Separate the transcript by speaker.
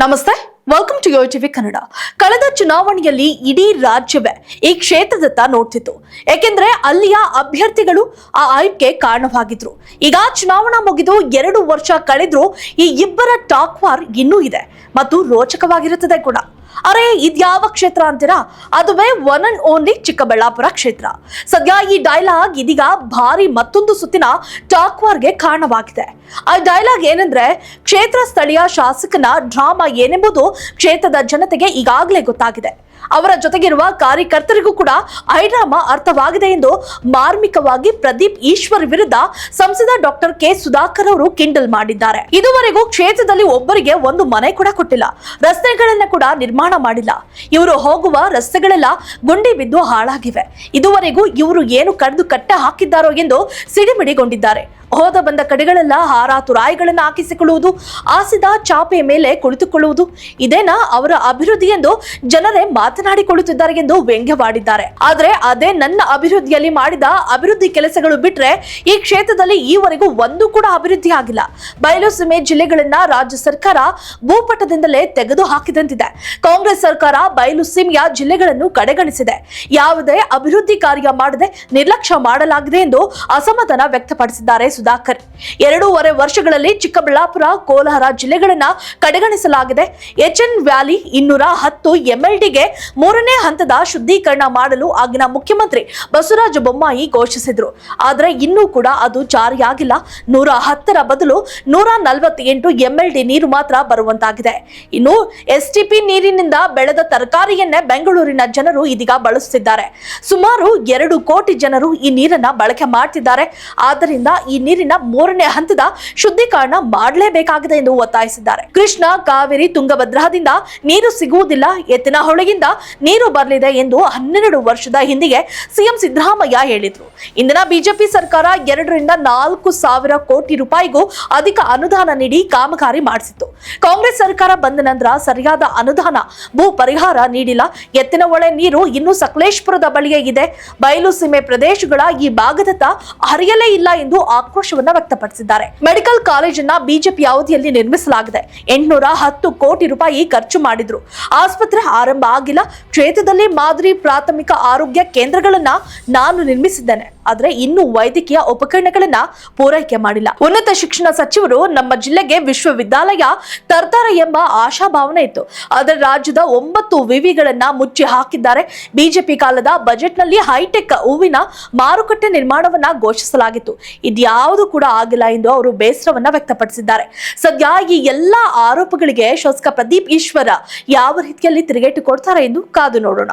Speaker 1: ನಮಸ್ತೆ welcome to TV Kannada ಕಳೆದ ಚುನಾವಣೆಯಲ್ಲಿ ಇಡೀ ರಾಜ್ಯವೇ ಈ ಕ್ಷೇತ್ರದತ್ತ ನೋಡ್ತಿತ್ತು. ಏಕೆಂದ್ರೆ ಅಲ್ಲಿಯ ಅಭ್ಯರ್ಥಿಗಳು ಆ ಆಯ್ಕೆ ಕಾರಣವಾಗಿದ್ರು. ಈಗ ಚುನಾವಣಾ ಮುಗಿದು ಎರಡು ವರ್ಷ ಕಳೆದ್ರು ಈ ಇಬ್ಬರ ಟಾಕ್ ವಾರ್ ಇನ್ನೂ ಇದೆ ಮತ್ತು ರೋಚಕವಾಗಿರುತ್ತದೆ ಕೂಡ. ಅರೆ ಇದ್ಯಾವ ಕ್ಷೇತ್ರ ಅಂತೀರಾ? ಅದುವೇ ಒನ್ ಅಂಡ್ ಓನ್ಲಿ ಚಿಕ್ಕಬಳ್ಳಾಪುರ ಕ್ಷೇತ್ರ. ಸದ್ಯ ಈ ಡೈಲಾಗ್ ಇದೀಗ ಭಾರಿ ಮತ್ತೊಂದು ಸುತ್ತಿನ ಟಾಕ್ ವಾರ್ಗೆ ಕಾರಣವಾಗಿದೆ. ಆ ಡೈಲಾಗ್ ಏನಂದ್ರೆ, ಕ್ಷೇತ್ರ ಸ್ಥಳೀಯ ಶಾಸಕನ ಡ್ರಾಮಾ ಏನೆಂಬುದು ಕ್ಷೇತ್ರದ ಜನತೆಗೆ ಈಗಾಗಲೇ ಗೊತ್ತಾಗಿದೆ. ಅವರ ಜೊತೆಗಿರುವ ಕಾರ್ಯಕರ್ತರಿಗೂ ಕೂಡ ಐರಾಮ ಅರ್ಥವಾಗಿದೆ ಎಂದು ಮಾರ್ಮಿಕವಾಗಿ ಪ್ರದೀಪ್ ಈಶ್ವರ್ ವಿರುದ್ಧ ಸಂಸದ ಡಾಕ್ಟರ್ ಕೆ ಸುಧಾಕರ್ ಅವರು ಕಿಂಡಲ್ ಮಾಡಿದ್ದಾರೆ. ಇದುವರೆಗೂ ಕ್ಷೇತ್ರದಲ್ಲಿ ಒಬ್ಬರಿಗೆ ಒಂದು ಮನೆ ಕೂಡ ಕೊಟ್ಟಿಲ್ಲ. ರಸ್ತೆಗಳನ್ನ ಕೂಡ ನಿರ್ಮಾಣ ಮಾಡಿಲ್ಲ. ಇವರು ಹೋಗುವ ರಸ್ತೆಗಳೆಲ್ಲ ಗುಂಡಿ ಬಿದ್ದು ಹಾಳಾಗಿವೆ. ಇದುವರೆಗೂ ಇವರು ಏನು ಕಡ್ದು ಕಟ್ಟ ಹಾಕಿದ್ದಾರೋ ಎಂದು ಸಿಡಿಮಿಡಿಗೊಂಡಿದ್ದಾರೆ. ಹೋದ ಬಂದ ಕಡೆಗಳೆಲ್ಲ ಹಾರ ತುರಾಯಿಗಳನ್ನು ಹಾಕಿಸಿಕೊಳ್ಳುವುದು ಆಸಿದ ಚಾಪೆಯ ಮೇಲೆ ಕುಳಿತುಕೊಳ್ಳುವುದು. ಇದೇನಾ ಅವರ ಅಭಿವೃದ್ಧಿ ಎಂದು ಜನರೇ ಮಾತನಾಡಿಕೊಳ್ಳುತ್ತಿದ್ದಾರೆ ಎಂದು ವ್ಯಂಗ್ಯವಾಡಿದ್ದಾರೆ. ಆದರೆ ಅದೇ ನನ್ನ ಅಭಿವೃದ್ಧಿಯಲ್ಲಿ ಮಾಡಿದ ಅಭಿವೃದ್ಧಿ ಕೆಲಸಗಳು ಬಿಟ್ಟರೆ ಈ ಕ್ಷೇತ್ರದಲ್ಲಿ ಈವರೆಗೂ ಒಂದು ಕೂಡ ಅಭಿವೃದ್ಧಿ ಆಗಿಲ್ಲ. ಬಯಲು ಸೀಮೆ ಜಿಲ್ಲೆಗಳನ್ನ ರಾಜ್ಯ ಸರ್ಕಾರ ಭೂಪಟದಿಂದಲೇ ತೆಗೆದು ಹಾಕಿದಂತಿದೆ. ಕಾಂಗ್ರೆಸ್ ಸರ್ಕಾರ ಬಯಲು ಸೀಮೆಯ ಜಿಲ್ಲೆಗಳನ್ನು ಕಡೆಗಣಿಸಿದೆ. ಯಾವುದೇ ಅಭಿವೃದ್ಧಿ ಕಾರ್ಯ ಮಾಡದೆ ನಿರ್ಲಕ್ಷ್ಯ ಮಾಡಲಾಗಿದೆ ಎಂದು ಅಸಮಾಧಾನ ವ್ಯಕ್ತಪಡಿಸಿದ್ದಾರೆ ಸುಧಾಕರ್. ಎರಡೂವರೆ ವರ್ಷಗಳಲ್ಲಿ ಚಿಕ್ಕಬಳ್ಳಾಪುರ, ಕೋಲಾರ ಜಿಲ್ಲೆಗಳನ್ನ ಕಡೆಗಣಿಸಲಾಗಿದೆ. ಎಚ್ಎನ್ ವ್ಯಾಲಿ ಇನ್ನೂರ ಹತ್ತು ಎಂಎಲ್ಡಿಗೆ ಮೂರನೇ ಹಂತದ ಶುದ್ಧೀಕರಣ ಮಾಡಲು ಆಗಿನ ಮುಖ್ಯಮಂತ್ರಿ ಬಸವರಾಜ ಬೊಮ್ಮಾಯಿ ಘೋಷಿಸಿದ್ರು. ಆದರೆ ಇನ್ನೂ ಕೂಡ ಅದು ಜಾರಿಯಾಗಿಲ್ಲ. ನೂರ ಹತ್ತರ ಬದಲು ನೂರ ನಲವತ್ತೆಂಟು ಎಂಎಲ್ಡಿ ನೀರು ಮಾತ್ರ ಬರುವಂತಾಗಿದೆ. ಇನ್ನು ಎಸ್ಟಿಪಿ ನೀರಿನಿಂದ ಬೆಳೆದ ತರಕಾರಿಯನ್ನೇ ಬೆಂಗಳೂರಿನ ಜನರು ಇದೀಗ ಬಳಸುತ್ತಿದ್ದಾರೆ. ಸುಮಾರು ಎರಡು ಕೋಟಿ ಜನರು ಈ ನೀರನ್ನ ಬಳಕೆ ಮಾಡ್ತಿದ್ದಾರೆ. ಆದ್ದರಿಂದ ಈ ನೀರಿನ ಮೂರನೇ ಹಂತದ ಶುದ್ಧೀಕರಣ ಮಾಡಲೇಬೇಕಾಗಿದೆ ಎಂದು ಒತ್ತಾಯಿಸಿದ್ದಾರೆ. ಕೃಷ್ಣ, ಕಾವೇರಿ, ತುಂಗಭದ್ರಾದಿಂದ ನೀರು ಸಿಗುವುದಿಲ್ಲ. ಎತ್ತಿನಹೊಳೆಯಿಂದ ನೀರು ಬರಲಿದೆ ಎಂದು ಹನ್ನೆರಡು ವರ್ಷದ ಹಿಂದಿಗೆ ಸಿಎಂ ಸಿದ್ದರಾಮಯ್ಯ ಹೇಳಿದ್ರು. ಇಂದಿನ ಬಿಜೆಪಿ ಸರ್ಕಾರ ಎರಡರಿಂದ ನಾಲ್ಕು ಸಾವಿರ ಕೋಟಿ ರೂಪಾಯಿಗೂ ಅಧಿಕ ಅನುದಾನ ನೀಡಿ ಕಾಮಗಾರಿ ಮಾಡಿಸಿತ್ತು. ಕಾಂಗ್ರೆಸ್ ಸರ್ಕಾರ ಬಂದ ನಂತರ ಸರಿಯಾದ ಅನುದಾನ, ಭೂ ಪರಿಹಾರ ನೀಡಿಲ್ಲ. ಎತ್ತಿನ ಹೊಳೆ ನೀರು ಇನ್ನೂ ಸಕಲೇಶ್ಪುರದ ಬಳಿಯೇ ಇದೆ. ಬಯಲು ಸೀಮೆ ಪ್ರದೇಶಗಳ ಈ ಭಾಗದತ್ತ ಹರಿಯಲೇ ಇಲ್ಲ ಎಂದು ಆಕ್ರೋಶವನ್ನ ವ್ಯಕ್ತಪಡಿಸಿದ್ದಾರೆ. ಮೆಡಿಕಲ್ ಕಾಲೇಜನ್ನ ಬಿಜೆಪಿ ಅವಧಿಯಲ್ಲಿ ನಿರ್ಮಿಸಲಾಗಿದೆ. ಎಂಟುನೂರ ಹತ್ತು ಕೋಟಿ ರೂಪಾಯಿ ಖರ್ಚು ಮಾಡಿದ್ರು. ಆಸ್ಪತ್ರೆ ಆರಂಭ ಆಗಿಲ್ಲ. ಕ್ಷೇತ್ರದಲ್ಲಿ ಮಾದರಿ ಪ್ರಾಥಮಿಕ ಆರೋಗ್ಯ ಕೇಂದ್ರಗಳನ್ನ ನಾನು ನಿರ್ಮಿಸಿದ್ದೇನೆ. ಆದ್ರೆ ಇನ್ನೂ ವೈದ್ಯಕೀಯ ಉಪಕರಣಗಳನ್ನ ಪೂರೈಕೆ ಮಾಡಿಲ್ಲ. ಉನ್ನತ ಶಿಕ್ಷಣ ಸಚಿವರು ನಮ್ಮ ಜಿಲ್ಲೆಗೆ ವಿಶ್ವವಿದ್ಯಾಲಯ ತರ್ತಾರೆ ಎಂಬ ಆಶಾಭಾವನೆ ಇತ್ತು. ಆದರೆ ರಾಜ್ಯದ ಒಂಬತ್ತು ವಿವಿಗಳನ್ನ ಮುಚ್ಚಿ ಹಾಕಿದ್ದಾರೆ. ಬಿಜೆಪಿ ಕಾಲದ ಬಜೆಟ್ನಲ್ಲಿ ಹೈಟೆಕ್ ಹೂವಿನ ಮಾರುಕಟ್ಟೆ ನಿರ್ಮಾಣವನ್ನ ಘೋಷಿಸಲಾಗಿತ್ತು. ಇದ್ಯಾವುದು ಕೂಡ ಆಗಿಲ್ಲ ಎಂದು ಅವರು ಬೇಸರವನ್ನ ವ್ಯಕ್ತಪಡಿಸಿದ್ದಾರೆ. ಸದ್ಯ ಈ ಎಲ್ಲಾ ಆರೋಪಗಳಿಗೆ ಶಾಸಕ ಪ್ರದೀಪ್ ಈಶ್ವರ ಯಾವ ರೀತಿಯಲ್ಲಿ ತಿರುಗೇಟು ಕೊಡ್ತಾರೆ ಎಂದು ಕಾದು ನೋಡೋಣ.